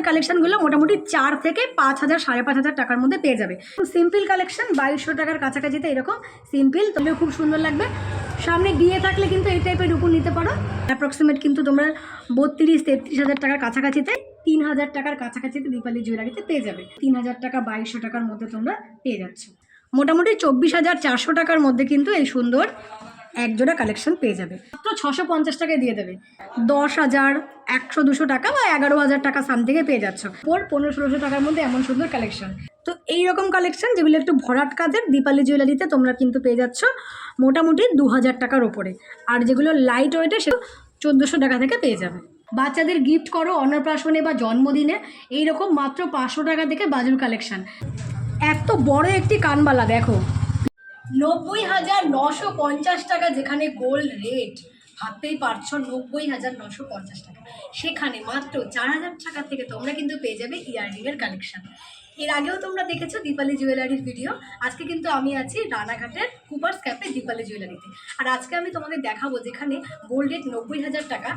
সুন্দর কালেকশনগুলো মোটামুটি চার থেকে পাঁচ হাজার, সাড়ে পাঁচ হাজার টাকার মধ্যে পেয়ে যাবে। সিম্পল কালেকশন বাইশশো টাকার কাছাকাছিতে এরকম সিম্পল তোমরা খুব সুন্দর লাগবে। সামনে বিয়ে থাকলে কিন্তু এই টাইপের উপর নিতে পারো। অ্যাপ্রক্সিমেট কিন্তু তোমরা বত্রিশ, তেত্রিশ হাজার টাকার কাছাকাছিতে, তিন হাজার টাকার কাছাকাছিতে দীপালি জুয়েলারিতে পেয়ে যাবে। তিন হাজার টাকা বাইশশো টাকার মধ্যে তোমরা পেয়ে যাচ্ছ। মোটামুটি চব্বিশ হাজার চারশো টাকার মধ্যে কিন্তু এই সুন্দর এক জোড়া কালেকশন পেয়ে যাবে। মাত্র ছশো পঞ্চাশ টাকায় দিয়ে দেবে। দশ হাজার, একশো, দুশো টাকা বা এগারো হাজার টাকা সামথিংয়ে পেয়ে যাচ্ছ। ওর পনেরো, ষোলোশো টাকার মধ্যে এমন সুন্দর কালেকশন তো এই রকম কালেকশন যেগুলো একটু ভরাট কাজের, দীপালি জুয়েলারিতে তোমরা কিন্তু পেয়ে যাচ্ছ মোটামুটি দু হাজার টাকার ওপরে। আর যেগুলো লাইট ওয়েটে সে চোদ্দোশো টাকা থেকে পেয়ে যাবে। বাচ্চাদের গিফট করো অন্নপ্রাশনে বা জন্মদিনে, এইরকম মাত্র পাঁচশো টাকা থেকে বাজুর কালেকশন এত বড় একটি কানবালা, দেখো। নব্বই হাজার নশো পঞ্চাশ টাকা যেখানে গোল্ড রেট ভাবতেই পারছ নব্বই হাজার নশো পঞ্চাশ টাকা। সেখানে মাত্র চার হাজার টাকা থেকে তোমরা কিন্তু পেয়ে যাবে ইয়াররিংয়ের কালেকশন এর আগেও তোমরা দেখেছ দীপালি জুয়েলারির ভিডিও আজকে কিন্তু আমি আছি রানাঘাটের কুপার্স ক্যাফে দীপালি জুয়েলারিতে। আর আজকে আমি তোমাদের দেখাবো যেখানে গোল্ড রেট নব্বই হাজার টাকা,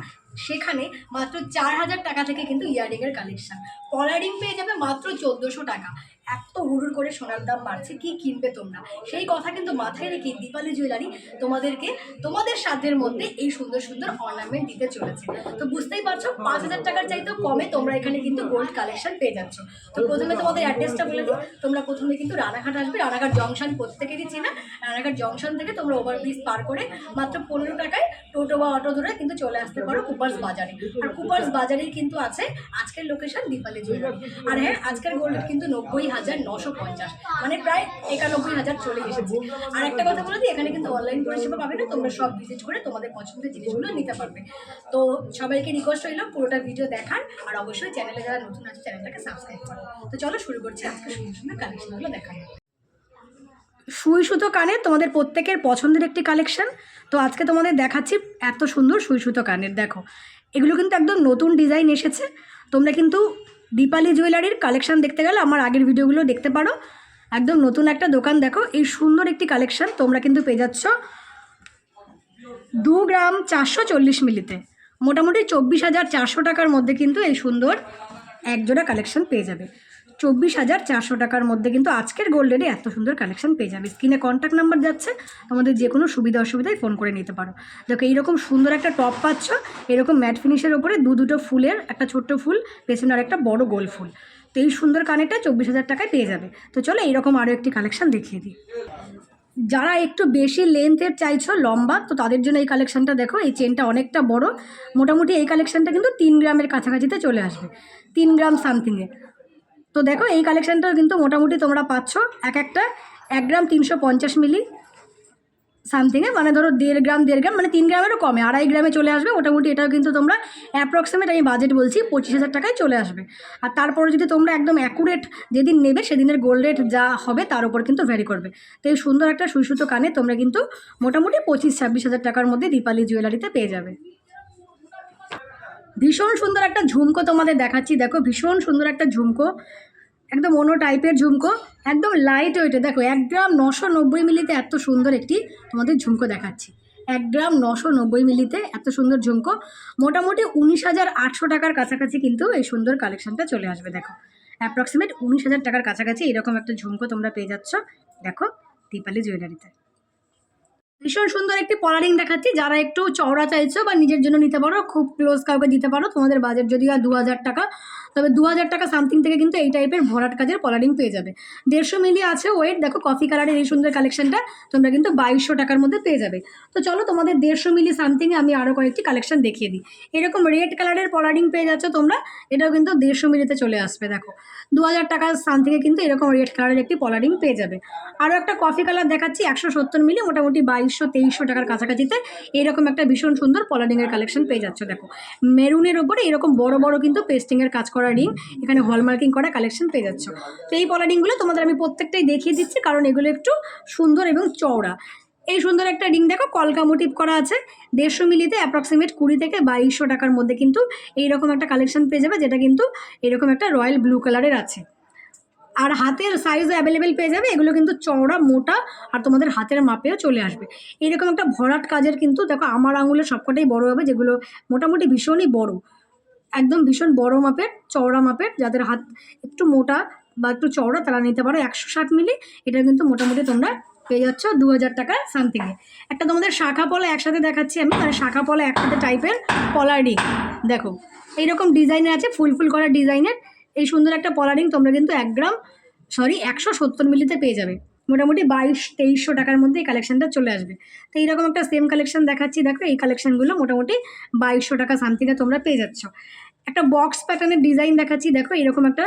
সেখানে মাত্র চার হাজার টাকা থেকে কিন্তু ইয়াররিংয়ের কালেকশান কলারিং পেয়ে যাবে মাত্র চোদ্দোশো টাকা। এত হুড়ুর করে সোনার দাম বাড়ছে, কি কিনবে তোমরা? সেই কথা কিন্তু মাথায় রেখে দীপালি জুয়েলারি তোমাদেরকে তোমাদের সাধ্যের মধ্যে এই সুন্দর সুন্দর অর্নামেন্ট দিতে চলেছে। তো বুঝতেই পারছ, পাঁচ হাজার টাকার চাইতেও কমে তোমরা এখানে কিন্তু গোল্ড কালেকশন পেয়ে যাচ্ছ। তো প্রথমে তোমাদের অ্যাড্রেসটা বলে দিই। তোমরা প্রথমে কিন্তু রানাঘাট আসবে। রানাঘাট জংশন প্রত্যেকেরই চেনা। রানাঘাট জংশন থেকে তোমরা ওভারব্রিজ পার করে মাত্র পনেরো টাকায় টোটো বা অটো ধরে কিন্তু চলে আসতে পারো কুপার্স বাজারে। আর কুপার্স বাজারেই কিন্তু আছে আজকের লোকেশন দীপালি জুয়েলারি। আর হ্যাঁ আজকের গোল্ড কিন্তু নব্বই হাজার নশো পঞ্চাশ। মানে প্রায় একানব্বই হাজার চলে এসেছে। আর একটা কথা বলে দিই, এখানে কিন্তু অনলাইন পরিষেবা পাবে না, তোমরা সব ভিজিট করে তোমাদের পছন্দের জিনিসগুলো নিতে পারবে। তো সবাইকে রিকোয়েস্ট রইল পুরোটা ভিডিও দেখার, আর অবশ্যই চ্যানেলে যারা নতুন আছে চ্যানেলটাকে সাবস্ক্রাইব করো। তো চলো শুরু করছি আজকে সুন্দর সুন্দর কালেকশনগুলো দেখানো সুই সুতো কানের তোমাদের প্রত্যেকের পছন্দের একটি কালেকশন তো আজকে তোমাদের দেখাচ্ছি এত সুন্দর সুই সুতো কানের, দেখো। এগুলো কিন্তু একদম নতুন ডিজাইন এসেছে। তোমরা কিন্তু দীপালি জুয়েলারির কালেকশান দেখতে গেলে আমার আগের ভিডিওগুলো দেখতে পারো। একদম নতুন একটা দোকান দেখো। এই সুন্দর একটি কালেকশান তোমরা কিন্তু পেয়ে যাচ্ছ দু গ্রাম চারশো চল্লিশ মিলিতে। মোটামুটি চব্বিশ হাজার চারশো টাকার মধ্যে কিন্তু এই সুন্দর একজোড়া কালেকশান পেয়ে যাবে। চব্বিশ হাজার চারশো টাকার মধ্যে কিন্তু আজকের গোল্ডেরই এত সুন্দর কালেকশন পেয়ে যাবে। স্ক্রিনে কন্ট্যাক্ট নাম্বার যাচ্ছে, তোমাদের যে কোনো সুবিধা অসুবিধায় ফোন করে নিতে পারো। দেখো, এইরকম সুন্দর একটা টপ পাচ্ছ, এরকম ম্যাট ফিনিশের ওপরে দু দুটো ফুলের, একটা ছোট্ট ফুল, পেছনে আর একটা বড় গোল ফুল। তো এই সুন্দর কানেরটা চব্বিশ হাজার টাকায় পেয়ে যাবে। তো চলো, এইরকম আরও একটি কালেকশন দেখিয়ে দিই। যারা একটু বেশি লেন্থের চাইছো লম্বা, তো তাদের জন্য এই কালেকশানটা দেখো, এই চেনটা অনেকটা বড়। মোটামুটি এই কালেকশানটা কিন্তু তিন গ্রামের কাছাকাছিতে চলে আসবে। তিন গ্রাম সামথিংয়ে তো দেখো, এই কালেকশনটাও কিন্তু মোটামুটি তোমরা পাচ্ছ। এক একটা এক গ্রাম তিনশো পঞ্চাশ মিলি সামথিংয়ে। মানে ধরো দেড় গ্রাম দেড় গ্রাম মানে তিন গ্রামেরও কমে। আড়াই গ্রামে চলে আসবে। মোটামুটি এটাও কিন্তু তোমরা অ্যাপ্রক্সিমেট আমি বাজেট বলছি, পঁচিশ হাজার টাকায় চলে আসবে। আর তারপরে যদি তোমরা একদম অ্যাকুরেট যেদিন নেবে, সেদিনের গোল্ড রেট যা হবে, তার উপর কিন্তু ভ্যারি করবে। তো এই সুন্দর একটা সুইসুতো কানে তোমরা কিন্তু মোটামুটি পঁচিশ, ছাব্বিশ হাজার টাকার মধ্যে দীপালি জুয়েলারিতে পেয়ে যাবে। ভীষণ সুন্দর একটা ঝুমকো তোমাদের দেখাচ্ছি। দেখো, ভীষণ সুন্দর একটা ঝুমকো। একদম অন্য টাইপের ঝুমকো। একদম লাইট ওয়েটে দেখো, এক গ্রাম নশো নব্বই মিলিতে এত সুন্দর একটি তোমাদের ঝুমকো দেখাচ্ছি। এক গ্রাম নশো নব্বই মিলিতে এত সুন্দর ঝুমকো। মোটামুটি উনিশ হাজার আটশো টাকার কাছাকাছি কিন্তু এই সুন্দর কালেকশনটা চলে আসবে, দেখো। অ্যাপ্রক্সিমেট উনিশ হাজার টাকার কাছাকাছি এরকম একটা ঝুমকো তোমরা পেয়ে যাচ্ছ। দেখো দীপালি জুয়েলারিতে ভীষণ সুন্দর একটি পলারিং দেখাচ্ছি। যারা একটু চওড়া চাইছো বা নিজের জন্য নিতে পারো, খুব ক্লোজ কাউকে দিতে পারো, তোমাদের বাজেট যদি হয় দু হাজার টাকা। তবে দু হাজার টাকা সামথিং থেকে কিন্তু এই টাইপের ভরাট কাজের পলারিং পেয়ে যাবে। দেড়শো মিলি আছে ওয়েট দেখো কফি কালারের এই সুন্দর কালেকশনটা তোমরা কিন্তু বাইশশো টাকার মধ্যে পেয়ে যাবে। তো চলো তোমাদের দেড়শো মিলি সামথিংয়ে আমি আরও কয়েকটি কালেকশন দেখিয়ে দিই। এরকম রেড কালারের পলারিং পেয়ে যাচ্ছ তোমরা, এটাও কিন্তু দেড়শো মিলিতে চলে আসবে, দেখো। দু হাজার টাকার সামথিংয়ে কিন্তু এরকম রেড কালারের একটি পলারিং পেয়ে যাবে। আরও একটা কফি কালার দেখাচ্ছি, একশো সত্তর মিলি, মোটামুটি বাইশশো, তেইশশো টাকার কাছাকাছিতে এরকম একটা ভীষণ সুন্দর পলারিংয়ের কালেকশন পেয়ে যাচ্ছ, দেখো। মেরুনের ওপরে এরকম বড় বড় কিন্তু পেস্টিংয়ের কাজ করা রিং, এখানে হলমার্কিং করা কালেকশন পেয়ে যাচ্ছ। তো এই পলারিংগুলো তোমাদের আমি প্রত্যেকটাই দেখিয়ে দিচ্ছি, কারণ এগুলো একটু সুন্দর এবং চওড়া। এই সুন্দর একটা রিং দেখো, কলকা মোটিভ করা আছে, দেড়শো মিলিতে অ্যাপ্রক্সিমেট কুড়ি থেকে বাইশশো টাকার মধ্যে কিন্তু এইরকম একটা কালেকশন পেয়ে যাবে, যেটা কিন্তু এরকম একটা রয়্যাল ব্লু কালারের আছে। আর হাতের সাইজও অ্যাভেলেবেল পেয়ে যাবে, এগুলো কিন্তু চওড়া, মোটা, আর তোমাদের হাতের মাপেও চলে আসবে। এরকম একটা ভরাট কাজের কিন্তু দেখো, আমার আঙুলের সবকটাই বড় হবে, যেগুলো মোটামুটি ভীষণই বড়। একদম ভীষণ বড় মাপের, চওড়া মাপের, যাদের হাত একটু মোটা বা একটু চওড়া তারা নিতে পারো একশো ষাট মিলি। এটা কিন্তু মোটামুটি তোমরা পেয়ে যাচ্ছ দু হাজার টাকা সামথিংয়ে। একটা তোমাদের শাখা পলা একসাথে দেখাচ্ছি আমি মানে শাখা পলা একসাথে টাইপের পলারিং দেখো, এইরকম ডিজাইনের আছে, ফুল ফুল করা ডিজাইনের এই সুন্দর একটা পলারিং তোমরা কিন্তু এক গ্রাম সরি একশো সত্তর মিলিতে পেয়ে যাবে। মোটামুটি বাইশ তেইশশো টাকার মধ্যে এই কালেকশনটা চলে আসবে। তো এইরকম একটা সেম কালেকশন দেখাচ্ছি। দেখো, এই কালেকশনগুলো মোটামুটি বাইশশো টাকা সামথিংয়ে তোমরা পেয়ে যাচ্ছ। একটা বক্স প্যাটার্নের ডিজাইন দেখাচ্ছি। দেখো, এরকম একটা,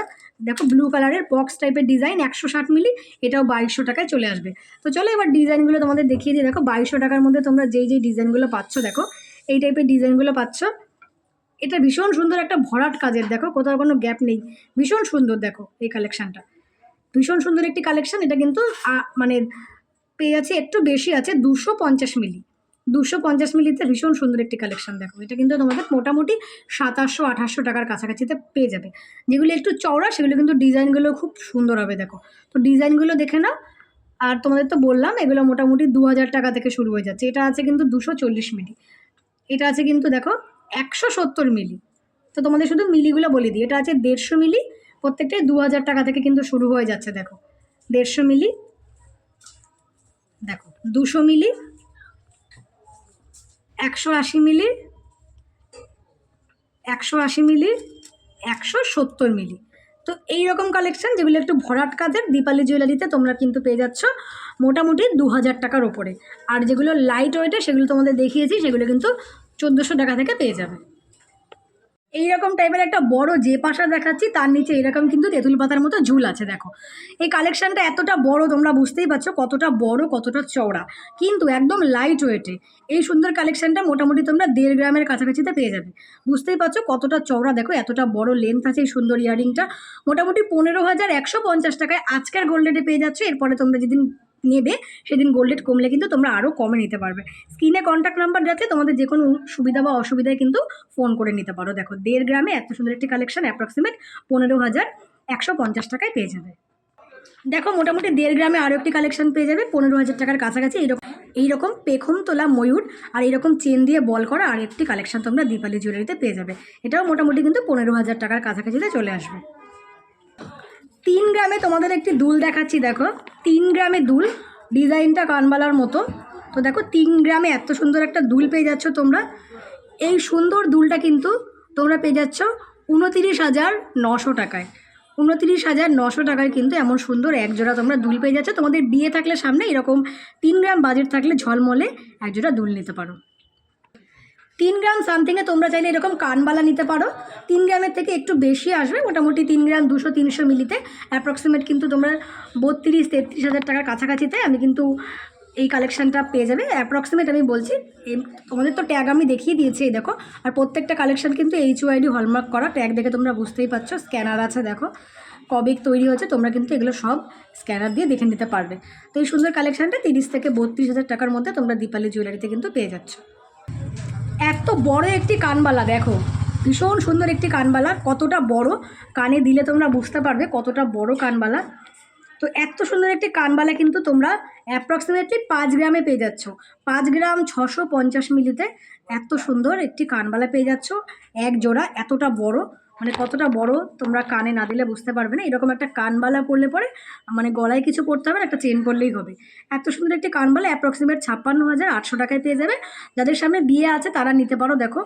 দেখো ব্লু কালারের বক্স টাইপের ডিজাইন একশো ষাট মিলি এটাও বাইশশো টাকায় চলে আসবে। তো চলো এবার ডিজাইনগুলো তোমাদের দেখিয়ে দিই। দেখো, বাইশশো টাকার মধ্যে তোমরা যেই যেই ডিজাইনগুলো পাচ্ছ, দেখো, এই টাইপের ডিজাইনগুলো পাচ্ছ। এটা ভীষণ সুন্দর একটা ভরাট কাজের, দেখো, কোথাও কোনো গ্যাপ নেই। ভীষণ সুন্দর, দেখো, এই কালেকশানটা ভীষণ সুন্দর একটি কালেকশান এটা কিন্তু মানে পেয়ে আছে, একটু বেশি আছে, দুশো পঞ্চাশ মিলি দুশো পঞ্চাশ মিলিতে ভীষণ সুন্দর একটি কালেকশন দেখো। এটা কিন্তু তোমাদের মোটামুটি সাতাশশো, আঠাশশো টাকার কাছাকাছিতে পেয়ে যাবে। যেগুলো একটু চওড়া, সেগুলো কিন্তু ডিজাইনগুলো খুব সুন্দর হবে দেখো। তো ডিজাইনগুলো দেখে নাও। আর তোমাদের তো বললাম, এগুলো মোটামুটি দু হাজার টাকা থেকে শুরু হয়ে যাচ্ছে। এটা আছে কিন্তু দুশো চল্লিশ মিলি। এটা আছে কিন্তু দেখো একশো সত্তর মিলি। তো তোমাদের শুধু মিলিগুলো বলে দিই। এটা আছে দেড়শো মিলি। প্রত্যেকটাই দু হাজার টাকা থেকে কিন্তু শুরু হয়ে যাচ্ছে দেখো। দেড়শো মিলি। দেখো, দুশো মিলি। একশো আশি মিলি, একশো আশি মিলি, একশো সত্তর মিলি। তো এই রকম কালেকশান যেগুলো একটু ভরাট কাজের দীপালি জুয়েলারিতে তোমরা কিন্তু পেয়ে যাচ্ছ মোটামুটি দু হাজার টাকার ওপরে। আর যেগুলো লাইট ওয়েটে সেগুলো তোমাদের দেখিয়েছি, সেগুলো কিন্তু চোদ্দোশো টাকা থেকে পেয়ে যাবে। এইরকম টাইপের একটা বড় যে পাশা দেখাচ্ছি, তার নিচে এরকম কিন্তু তেঁতুল পাতার মতো ঝুল আছে, দেখো। এই কালেকশনটা এতটা বড় তোমরা বুঝতেই পারছ, কতটা বড়, কতটা চওড়া। কিন্তু একদম লাইট ওয়েটে এই সুন্দর কালেকশনটা মোটামুটি তোমরা দেড় গ্রামের কাছাকাছিতে পেয়ে যাবে। বুঝতেই পারছ কতটা চওড়া, দেখো এতটা বড় লেন্থ আছে এই সুন্দর ইয়ারিংটা মোটামুটি পনেরো হাজার একশো পঞ্চাশ টাকায় আজকের গোল্ড রেটে পেয়ে যাচ্ছ। এরপরে তোমরা যেদিন নেবে, সেদিন গোল্ড রেট কমলে কিন্তু তোমরা আরও কমে নিতে পারবে। স্ক্রিনে কন্ট্যাক্ট নাম্বার যাচ্ছে, তোমাদের যে কোনো সুবিধা বা অসুবিধায় কিন্তু ফোন করে নিতে পারো। দেখো, দেড় গ্রামে এত সুন্দর একটি কালেকশন অ্যাপ্রক্সিমেট পনেরো হাজার একশো পঞ্চাশ টাকায় পেয়ে যাবে। দেখো, মোটামুটি দেড় গ্রামে আরও একটি কালেকশন পেয়ে যাবে, পনেরো হাজার টাকার কাছাকাছি। এইরকম এইরকম পেখম তোলা ময়ূর আর এইরকম চেন দিয়ে বল করা আর একটি কালেকশন তোমরা দীপালি জুয়েলারিতে পেয়ে যাবে। এটাও মোটামুটি কিন্তু পনেরো হাজার টাকার কাছাকাছিতে চলে আসবে। তিন গ্রামে তোমাদের একটি দুল দেখাচ্ছি, দেখো। তিন গ্রামে দুল, ডিজাইনটা কানবালার মতো। তো দেখো, তিন গ্রামে এত সুন্দর একটা দুল পেয়ে যাচ্ছ তোমরা। এই সুন্দর দুলটা কিন্তু তোমরা পেয়ে যাচ্ছ উনতিরিশ হাজার নশো টাকায়। উনতিরিশ হাজার নশো টাকায় কিন্তু এমন সুন্দর এক জোড়া তোমরা দুল পেয়ে যাচ্ছ। তোমাদের বিয়ে থাকলে সামনে এরকম তিন গ্রাম বাজেট থাকলে ঝলমলে এক জোড়া দুল নিতে পারো। তিন গ্রাম সামথিংয়ে তোমরা চাইলে এরকম কানবালা নিতে পারো। তিন গ্রামের থেকে একটু বেশি আসবে, মোটামুটি তিন গ্রাম দুশো, তিনশো মিলিতে। অ্যাপ্রক্সিমেট কিন্তু তোমরা বত্রিশ, তেত্রিশ হাজার টাকার কাছাকাছিতে আমি কিন্তু এই কালেকশানটা পেয়ে যাবে। অ্যাপ্রক্সিমেট আমি বলছি তোমাদের তো ট্যাগ আমি দেখিয়ে দিয়েছি, এই দেখো। আর প্রত্যেকটা কালেকশান কিন্তু এইচ ওয়াইডি হলমার্ক করা। ট্যাগ দেখে তোমরা বুঝতেই পারছ স্ক্যানার আছে, দেখো। কবে তৈরি হয়েছে, তোমরা কিন্তু এগুলো সব স্ক্যানার দিয়ে দেখে নিতে পারবে। তো এই সুন্দর কালেকশানটা তিরিশ থেকে বত্রিশ হাজার টাকার মধ্যে তোমরা দীপালি জুয়েলারিতে কিন্তু পেয়ে যাচ্ছ। এত বড় একটি কানবালা, দেখো। ভীষণ সুন্দর একটি কানবালা, কতটা বড়, কানে দিলে তোমরা বুঝতে পারবে কতটা বড় কানবালা। তো এত সুন্দর একটি কানবালা কিন্তু তোমরা অ্যাপ্রক্সিমেটলি পাঁচ গ্রামে পেয়ে যাচ্ছ। পাঁচ গ্রাম ছশো পঞ্চাশ মিলিতে এত সুন্দর একটি কানবালা পেয়ে যাচ্ছ। এক জোড়া, এতটা বড়। মানে কতটা বড় তোমরা কানে না দিলে বুঝতে পারবে না। এরকম একটা কানবালা পরলে পরে মানে গলায় কিছু পরতে হবে একটা চেন পরলেই হবে। এত সুন্দর একটি কানবালা অ্যাপ্রক্সিমেট ছাপ্পান্ন হাজার আটশো টাকায় পেয়ে যাবে। যাদের সামনে বিয়ে আছে, তারা নিতে পারো, দেখো।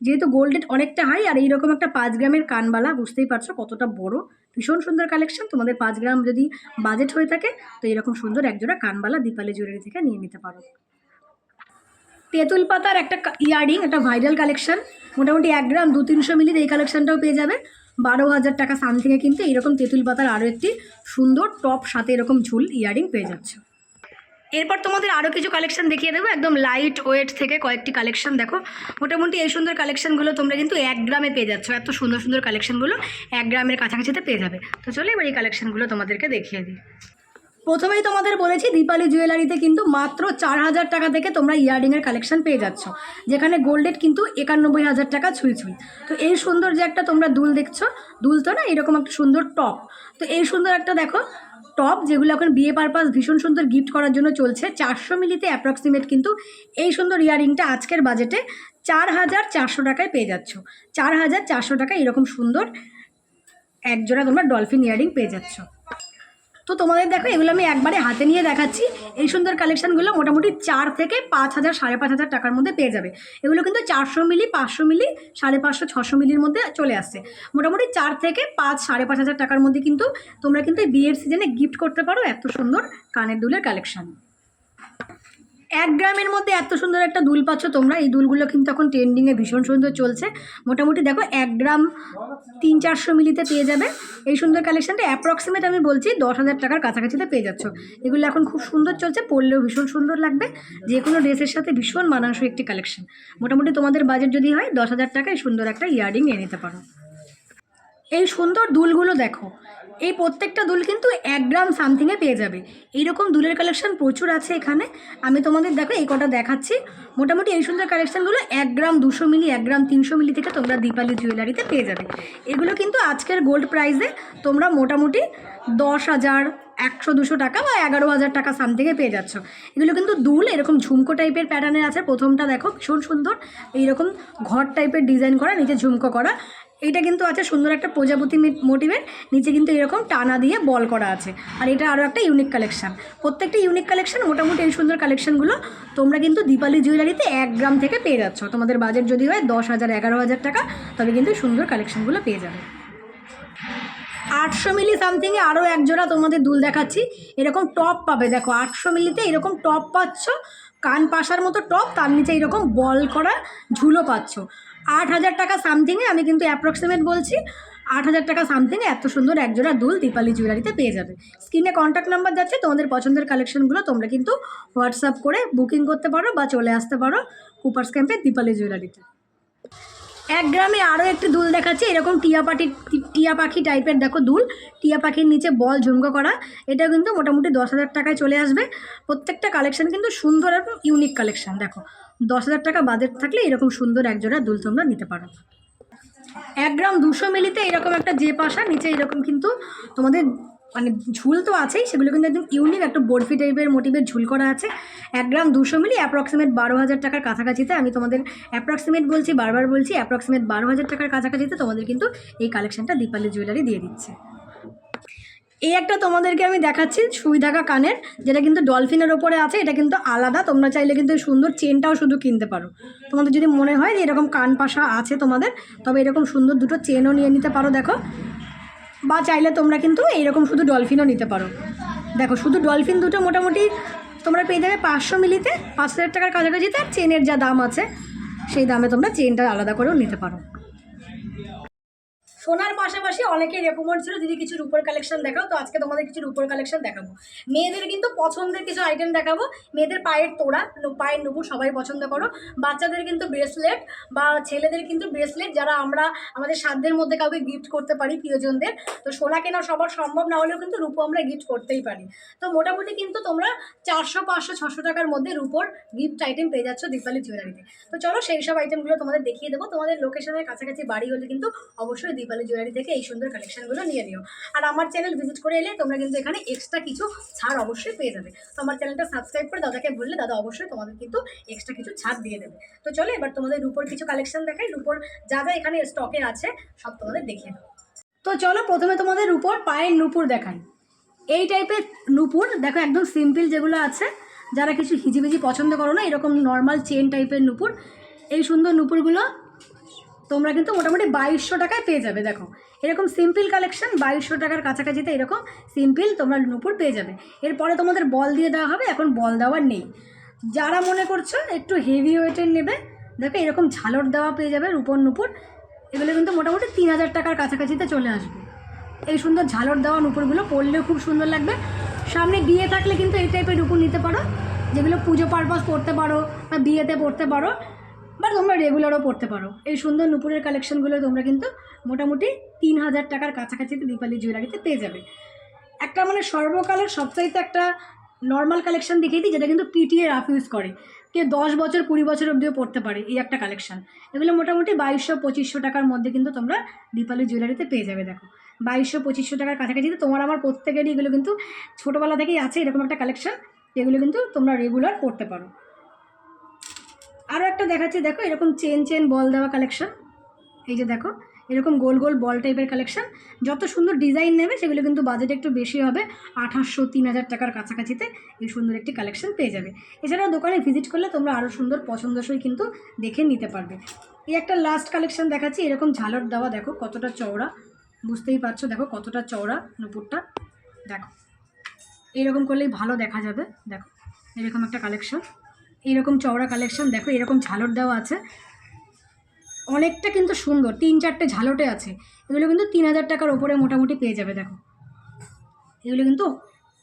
যেহেতু গোল্ড রেট অনেকটা হাই আর এইরকম একটা পাঁচ গ্রামের কানবালা, বুঝতেই পারছ কতটা বড়। ভীষণ সুন্দর কালেকশন তোমাদের পাঁচ গ্রাম যদি বাজেট হয়ে থাকে, তো এরকম সুন্দর একজোড়া কানবালা দীপালি জুয়েলারি থেকে নিয়ে নিতে পারো। তেঁতুল পাতার একটা ইয়ারিং, একটা ভাইরাল কালেকশন মোটামুটি এক গ্রাম দু তিনশো মিলির এই কালেকশনটাও পেয়ে যাবে। বারো হাজার টাকা সামথিংয়ে কিন্তু এরকম তেঁতুল পাতার আরও একটি সুন্দর টপ সাথে এরকম ঝুল ইয়ারিং পেয়ে যাচ্ছে। এরপর তোমাদের আরও কিছু কালেকশন দেখিয়ে দেবো। একদম লাইট ওয়েট থেকে কয়েকটি কালেকশন দেখো। মোটামুটি এই সুন্দর কালেকশনগুলো তোমরা কিন্তু এক গ্রামে পেয়ে যাচ্ছ। এত সুন্দর সুন্দর কালেকশনগুলো এক গ্রামের কাছাকাছিতে পেয়ে যাবে। তো চলো এবার এই কালেকশনগুলো তোমাদেরকে দেখিয়ে দিই। প্রথমেই তোমাদের বলেছি দীপালি জুয়েলারিতে কিন্তু মাত্র চার হাজার টাকা থেকে তোমরা ইয়াররিংয়ের কালেকশন পেয়ে যাচ্ছ। যেখানে গোল্ডেড কিন্তু একানব্বই হাজার টাকা ছুঁই ছুঁই। তো এই সুন্দর যে একটা তোমরা দুল দেখছ, দুল তো না এরকম একটা সুন্দর টপ। তো এই সুন্দর একটা দেখো, টপ যেগুলো এখন বিয়ে পারপাস ভীষণ সুন্দর গিফট করার জন্য চলছে। চারশো মিলিতে অ্যাপ্রক্সিমেট কিন্তু এই সুন্দর ইয়ারিংটা আজকের বাজেটে চার হাজার চারশো টাকায় পেয়ে যাচ্ছ। চার হাজার চারশো টাকা এরকম সুন্দর একজোড়া তোমরা ডলফিন ইয়ারিং পেয়ে যাচ্ছ। তো তোমাদের দেখো, এগুলো আমি একবারে হাতে নিয়ে দেখাচ্ছি। এই সুন্দর কালেকশনগুলো মোটামুটি চার থেকে পাঁচ হাজার, সাড়ে পাঁচ হাজার টাকার মধ্যে পেয়ে যাবে। এগুলো কিন্তু চারশো মিলি, পাঁচশো মিলি, সাড়ে পাঁচশো, ছশো মিলির মধ্যে চলে আসছে। মোটামুটি চার থেকে পাঁচ, সাড়ে পাঁচ হাজার টাকার মধ্যে কিন্তু তোমরা কিন্তু বিয়ের সিজনে গিফট করতে পারো এত সুন্দর কানের দুলের কালেকশন এক গ্রামের মধ্যে এত সুন্দর একটা দুল পাচ্ছ তোমরা, এই দুলগুলো কিন্তু এখন ট্রেন্ডিংয়ে ভীষণ সুন্দর চলছে। মোটামুটি দেখো, এক গ্রাম তিন চারশো মিলিতে পেয়ে যাবে। এই সুন্দর কালেকশানটা অ্যাপ্রক্সিমেট আমি বলছি দশ হাজার টাকার কাছাকাছিতে পেয়ে যাচ্ছ। এগুলো এখন খুব সুন্দর চলছে, পরলেও ভীষণ সুন্দর লাগবে। যে কোনো ড্রেসের সাথে ভীষণ মানানসই একটি কালেকশান মোটামুটি তোমাদের বাজেট যদি হয়, দশ হাজার টাকায় সুন্দর একটা ইয়ারিং এনে নিতে পারো। এই সুন্দর দুলগুলো দেখো এই প্রত্যেকটা দুল কিন্তু এক গ্রাম সামথিংয়ে পেয়ে যাবে। এইরকম দুলের কালেকশান প্রচুর আছে এখানে। আমি তোমাদের দেখো, এই কটা দেখাচ্ছি। মোটামুটি এই সুন্দর কালেকশানগুলো এক গ্রাম দুশো মিলি, এক গ্রাম তিনশো মিলি থেকে তোমরা দীপালি জুয়েলারিতে পেয়ে যাবে। এগুলো কিন্তু আজকের গোল্ড প্রাইসে তোমরা মোটামুটি দশ হাজার, একশো, দুশো টাকা বা এগারো হাজার টাকা সামথিংয়ে পেয়ে যাচ্ছ। এগুলো কিন্তু দুল এরকম ঝুমকো টাইপের প্যাটার্নের আছে। প্রথমটা দেখো, ভীষণ সুন্দর। এইরকম ঘর টাইপের ডিজাইন করা, নিচে ঝুমকো করা। এইটা কিন্তু আছে সুন্দর একটা প্রজাপতি মোটিভের। নিচে কিন্তু এরকম টানা দিয়ে বল করা আছে। আর এটা আরও একটা ইউনিক কালেকশন প্রত্যেকটা ইউনিক কালেকশন মোটামুটি এই সুন্দর কালেকশনগুলো তোমরা কিন্তু দীপালি জুয়েলারিতে এক গ্রাম থেকে পেয়ে যাচ্ছ। তোমাদের বাজেট যদি হয় দশ হাজার, এগারো হাজার টাকা, তবে কিন্তু সুন্দর কালেকশনগুলো পেয়ে যাবে। আটশো মিলি সামথিংয়ে আরও এক জোড়া তোমাদের দুল দেখাচ্ছি। এরকম টপ পাবে। দেখো, আটশো মিলিতে এরকম টপ পাচ্ছ। কান পাশার মতো টপ তার নিচে এরকম বল করা ঝুলো পাচ্ছ। আট হাজার টাকা সামথিংয়ে, আমি কিন্তু অ্যাপ্রক্সিমেট বলছি, আট হাজার টাকা সামথিংয়ে এত সুন্দর একজোড়া দুল দীপালি জুয়েলারিতে পেয়ে যাবে। স্ক্রিনে কন্ট্যাক্ট নাম্বার যাচ্ছে, তোমাদের পছন্দের কালেকশনগুলো তোমরা কিন্তু হোয়াটসঅ্যাপ করে বুকিং করতে পারো বা চলে আসতে পারো কুপার্স ক্যাম্পে দীপালি জুয়েলারিতে এক গ্রামে আরও একটি দুল দেখাচ্ছে। এরকম টিয়া পাখি টিয়া পাখি টাইপের দেখো দুল। টিয়া পাখির নিচে বল ঝুমকো করা। এটা কিন্তু মোটামুটি দশ হাজার টাকায় চলে আসবে। প্রত্যেকটা কালেকশন কিন্তু সুন্দর এবং ইউনিক কালেকশান দেখো। দশ হাজার টাকা বাজেট থাকলে এরকম সুন্দর একজোড়া দুল তোমরা নিতে পারো। এক গ্রাম দুশো মিলিতে এরকম একটা যে পাশা নিচে এরকম কিন্তু তোমাদের মানে ঝুল তো আছেই, সেগুলো কিন্তু একদম ইউনিক একটা বরফি টাইপের মোটিভের ঝুল করা আছে। এক গ্রাম দুশো মিলি অ্যাপ্রক্সিমেট বারো হাজার টাকার কাছাকাছিতে আমি তোমাদের অ্যাপ্রক্সিমেট বলছি, বারবার বলছি অ্যাপ্রক্সিমেট বারো হাজার টাকার কাছাকাছিতে তোমাদের কিন্তু এই কালেকশনটা দীপালি জুয়েলারি দিয়ে দিচ্ছে। এই একটা তোমাদেরকে আমি দেখাচ্ছি সুই ঢাকা কানের, যেটা কিন্তু ডলফিনের ওপরে আছে, এটা কিন্তু আলাদা, তোমরা চাইলে কিন্তু সুন্দর চেনটাও শুধু কিনতে পারো। তোমাদের যদি মনে হয় যে এরকম কান পাশা আছে তোমাদের, তবে এরকম সুন্দর দুটো চেনও নিয়ে নিতে পারো, দেখো। বা চাইলে তোমরা কিন্তু এইরকম শুধু ডলফিনও নিতে পারো। দেখো, শুধু ডলফিন দুটো মোটামুটি তোমরা পেয়ে যাবে পাঁচশো মিলিতে, পাঁচ হাজার টাকার কাছাকাছিতে আর চেনের যা দাম আছে, সেই দামে তোমরা চেনটা আলাদা করেও নিতে পারো। সোনার পাশাপাশি অনেকের রেকমেন্ড ছিল যদি কিছু রূপোর কালেকশন দেখাও। তো আজকে তোমাদের কিছু রূপোর কালেকশন দেখাবো। মেয়েদের কিন্তু পছন্দের কিছু আইটেম দেখাবো। মেয়েদের পায়ের তোড়া পায়ের নুপুর সবাই পছন্দ করো। বাচ্চাদের কিন্তু ব্রেসলেট বা ছেলেদের কিন্তু ব্রেসলেট যারা আমরা আমাদের সাধ্যের মধ্যে কাউকে গিফট করতে পারি প্রিয়জনদের। তো সোনা কেনা সবার সম্ভব, না হলেও কিন্তু রূপো আমরা গিফট করতেই পারি। তো মোটামুটি কিন্তু তোমরা চারশো, পাঁচশো, ছশো টাকার মধ্যে রূপোর গিফট আইটেম পেয়ে যাচ্ছ দীপালি জুয়েলারিতে তো। চলো সেই সব আইটেমগুলো তোমাদের দেখিয়ে দেবো। তোমাদের লোকেশনের কাছাকাছি বাড়ি হলে কিন্তু অবশ্যই দীপালি জুয়েলারি থেকে এই সুন্দর কালেকশনগুলো নিয়ে নিও। আর আমার চ্যানেল ভিজিট করে এলে তোমরা কিন্তু এখানে এক্সট্রা কিছু ছাড় অবশ্যই পেয়ে যাবে। তো আমার চ্যানেলটা সাবস্ক্রাইব করে দাদাকে বললে দাদা অবশ্যই তোমাদের কিন্তু এক্সট্রা কিছু ছাড় দিয়ে দেবে। তো চলো এবার তোমাদের রূপোর কিছু কালেকশন দেখাই। রূপোর যা যা এখানে স্টকে আছে, সব তোমাদের দেখিয়ে দেবো তো চলো প্রথমে তোমাদের উপর পায়ের নুপুর দেখাই। এই টাইপের নুপুর, দেখো একদম সিম্পল যেগুলো আছে, যারা কিছু হিজিবিজি পছন্দ করো না, এরকম নর্মাল চেন টাইপের নুপুর, এই সুন্দর নুপুরগুলো তোমরা কিন্তু মোটামুটি বাইশশো টাকায় পেয়ে যাবে, দেখো। এরকম সিম্পল কালেকশন বাইশশো টাকার কাছাকাছিতে এরকম সিম্পল তোমরা নুপুর পেয়ে যাবে। এরপরে তোমাদের বল দিয়ে দেওয়া হবে, এখন বল দেওয়ার নেই। যারা মনে করছ একটু হেভি ওয়েটের নেবে, দেখো এরকম ঝালর দেওয়া পেয়ে যাবে রূপর নুপুর। এগুলো কিন্তু মোটামুটি তিন হাজার টাকার কাছাকাছিতে চলে আসবে। এই সুন্দর ঝালর দেওয়া নুপুরগুলো পরলেও খুব সুন্দর লাগবে। সামনে বিয়ে থাকলে কিন্তু এই টাইপের নুপুর নিতে পারো, যেগুলো পুজো পারপাস পড়তে পারো বা বিয়েতে পড়তে পারো। বা তোমরা রেগুলারও পড়তে পারো। এই সুন্দর নুপুরের কালেকশনগুলো তোমরা কিন্তু মোটামুটি তিন হাজার টাকার কাছাকাছিতে দীপালি জুয়েলারিতে পেয়ে যাবে। একটা মানে সর্বকালের সবচাইতে একটা নর্মাল কালেকশন দেখিয়ে দিই, যেটা কিন্তু পিটিএ রাফ ইউজ করে। কেউ দশ বছর, কুড়ি বছর অবধিও পড়তে পারে এই একটা কালেকশন এগুলো মোটামুটি বাইশশো, পঁচিশশো টাকার মধ্যে কিন্তু তোমরা দীপালি জুয়েলারিতে পেয়ে যাবে, দেখো। বাইশশো, পঁচিশশো টাকার কাছাকাছি তোমার আমার প্রত্যেকেরই এগুলো কিন্তু ছোটোবেলা থেকেই আছে এরকম একটা কালেকশন এগুলো কিন্তু তোমরা রেগুলার পড়তে পারো। আরও একটা দেখাচ্ছি, দেখো এরকম চেন চেন বল দেওয়া কালেকশন এই যে দেখো, এরকম গোল গোল বল টাইপের কালেকশন যত সুন্দর ডিজাইন নেবে, সেগুলো কিন্তু বাজেট একটু বেশি হবে। আঠাশশো তিন হাজার টাকার কাছাকাছিতে এই সুন্দর একটি কালেকশন পেয়ে যাবে। এছাড়াও দোকানে ভিজিট করলে তোমরা আরও সুন্দর পছন্দসই কিন্তু দেখে নিতে পারবে। এই একটা লাস্ট কালেকশন দেখাচ্ছি, এরকম ঝালর দেওয়া, দেখো কতটা চওড়া। বুঝতেই পারছ, দেখো কতটা চওড়া নুপুরটা। দেখো এইরকম করলেই ভালো দেখা যাবে। দেখো, এরকম একটা কালেকশন এইরকম চওড়া কালেকশন দেখো এরকম ঝালট দেওয়া আছে। অনেকটা কিন্তু সুন্দর, তিন চারটে ঝালটে আছে। এগুলো কিন্তু তিন হাজার টাকার ওপরে মোটামুটি পেয়ে যাবে, দেখো। এগুলো কিন্তু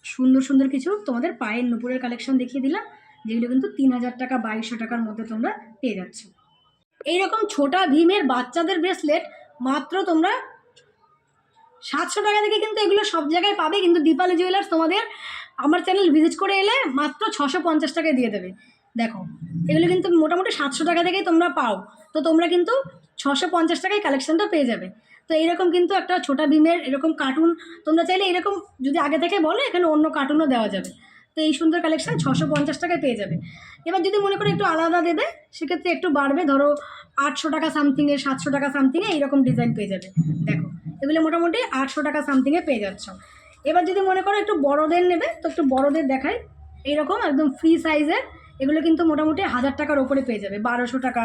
সুন্দর সুন্দর কিছু তোমাদের পায়ের নুপুরের কালেকশন দেখিয়ে দিলাম, যেগুলো কিন্তু তিন হাজার টাকা, বাইশশো টাকার মধ্যে তোমরা পেয়ে যাচ্ছ। এইরকম ছোটা ভীমের বাচ্চাদের ব্রেসলেট মাত্র তোমরা সাতশো টাকা থেকে কিন্তু এগুলো সব জায়গায় পাবে, কিন্তু দীপালি জুয়েলার্স তোমাদের আমার চ্যানেল ভিজিট করে এলে মাত্র ছশো পঞ্চাশ টাকায় দিয়ে দেবে। দেখো, এগুলো কিন্তু মোটামুটি সাতশো টাকা থেকেই তোমরা পাও। তো তোমরা কিন্তু ছশো পঞ্চাশ টাকায় কালেকশনটা পেয়ে যাবে। তো এইরকম কিন্তু একটা ছোটা ভীমের এরকম কার্টুন তোমরা চাইলে এরকম যদি আগে থেকে বলো, এখানে অন্য কার্টুনও দেওয়া যাবে। তো এই সুন্দর কালেকশন ছশো পঞ্চাশ টাকায় পেয়ে যাবে। এবার যদি মনে করো একটু আলাদা দেবে, সেক্ষেত্রে একটু বাড়বে। ধরো আটশো টাকা সামথিংয়ে সাতশো টাকা সামথিংয়ে এইরকম ডিজাইন পেয়ে যাবে। দেখো, এগুলো মোটামুটি আটশো টাকা সামথিংয়ে পেয়ে যাচ্ছ। এবার যদি মনে করো একটু বড়দের নেবে, তো একটু বড়দের দেখাই। এইরকম একদম ফ্রি সাইজের এগুলো কিন্তু মোটামুটি হাজার টাকার ওপরে পেয়ে যাবে। বারোশো টাকা,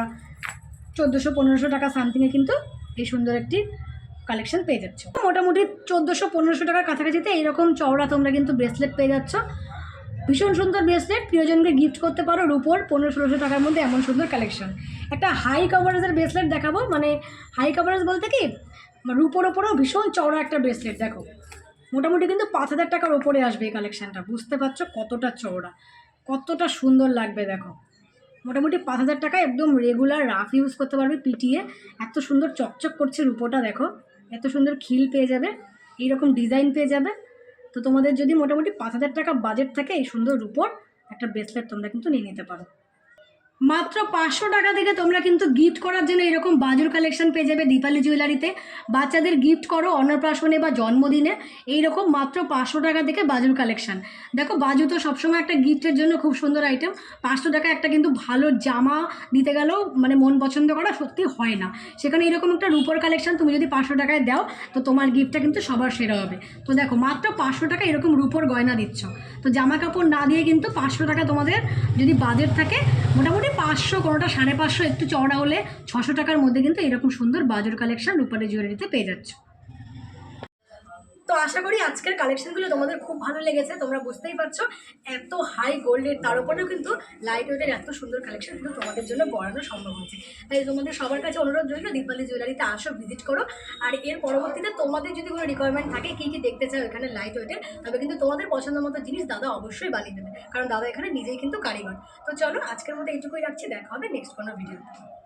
চোদ্দোশো, পনেরোশো টাকা সামথিংয়ে কিন্তু এই সুন্দর একটি কালেকশন পেয়ে যাচ্ছ। মোটামুটি চোদ্দোশো, পনেরোশো টাকার কাছাকাছিতে এইরকম চওড়া তোমরা কিন্তু ব্রেসলেট পেয়ে যাচ্ছ। ভীষণ সুন্দর ব্রেসলেট প্রিয়জনকে গিফট করতে পারো রুপোর পনেরো, ষোলোশো টাকার মধ্যে এমন সুন্দর কালেকশন একটা হাই কভারেজের ব্রেসলেট দেখাবো মানে হাই কভারেজ বলতে কি, রুপোর ওপরেও ভীষণ চওড়া একটা ব্রেসলেট দেখো। মোটামুটি কিন্তু পাঁচ হাজার টাকার ওপরে আসবে এই কালেকশানটা বুঝতে পারছ কতটা চওড়া। কতটা সুন্দর লাগবে দেখো। মোটামুটি পাঁচ হাজার টাকা একদম রেগুলার রাফ ইউজ করতে পারবে পিটিয়ে। এত সুন্দর চকচক করছে রূপোটা দেখো। এত সুন্দর খিল পেয়ে যাবে, এইরকম ডিজাইন পেয়ে যাবে। তো তোমাদের যদি মোটামুটি পাঁচ হাজার টাকা বাজেট থাকে এই সুন্দর রূপোর একটা ব্রেসলেট তোমরা কিন্তু নিয়ে নিতে পারো। মাত্র পাঁচশো টাকা থেকে তোমরা কিন্তু গিফট করার জন্য এরকম বাজুর কালেকশন পেয়ে যাবে দীপালি জুয়েলারিতে বাচ্চাদের গিফট করো অন্নপ্রাশনে বা জন্মদিনে। এইরকম মাত্র পাঁচশো টাকা থেকে বাজুর কালেকশন দেখো বাজু তো সবসময় একটা গিফটের জন্য খুব সুন্দর আইটেম পাঁচশো টাকা একটা কিন্তু ভালো জামা দিতে গেলেও মানে মন পছন্দ করা সত্যি হয় না। সেখানে এরকম একটা রূপোর কালেকশন তুমি যদি পাঁচশো টাকায় দাও, তো তোমার গিফটটা কিন্তু সবার সেরা হবে। তো দেখো মাত্র পাঁচশো টাকা এরকম রূপোর গয়না দিচ্ছ। তো জামা কাপড় না দিয়ে কিন্তু পাঁচশো টাকা তোমাদের যদি বাজেট থাকে, মোটামুটি পাঁচশো কোনোটা সাড়ে পাঁচশো একটু চওড়া হলে ছশো টাকার মধ্যে কিন্তু এরকম সুন্দর বাজার কালেকশন রূপারে জুয়েলারিতে পেয়ে যাচ্ছ। তো আশা করি আজকের কালেকশনগুলো তোমাদের খুব ভালো লেগেছে, তোমরা বুঝতেই পারছ। এত হাই গোল্ডের তার উপরেও কিন্তু লাইট ওয়েটের এত সুন্দর কালেকশন কিন্তু তোমাদের জন্য করানো সম্ভব হয়েছে। তাই তোমাদের সবার কাছে অনুরোধ রইল, দীপালি জুয়েলারিতে আসো ভিজিট করো। আর এর পরবর্তীতে তোমাদের যদি কোনো রিকোয়ারমেন্ট থাকে, কী কী দেখতে চাও এখানে লাইট ওয়েটের তবে কিন্তু তোমাদের পছন্দ মতো জিনিস দাদা অবশ্যই বানিয়ে দেবে। কারণ দাদা এখানে নিজেই কিন্তু কারিগর। তো চলো, আজকের মতো এইটুকুই রাখছি, দেখা হবে নেক্সট কোনো ভিডিওতে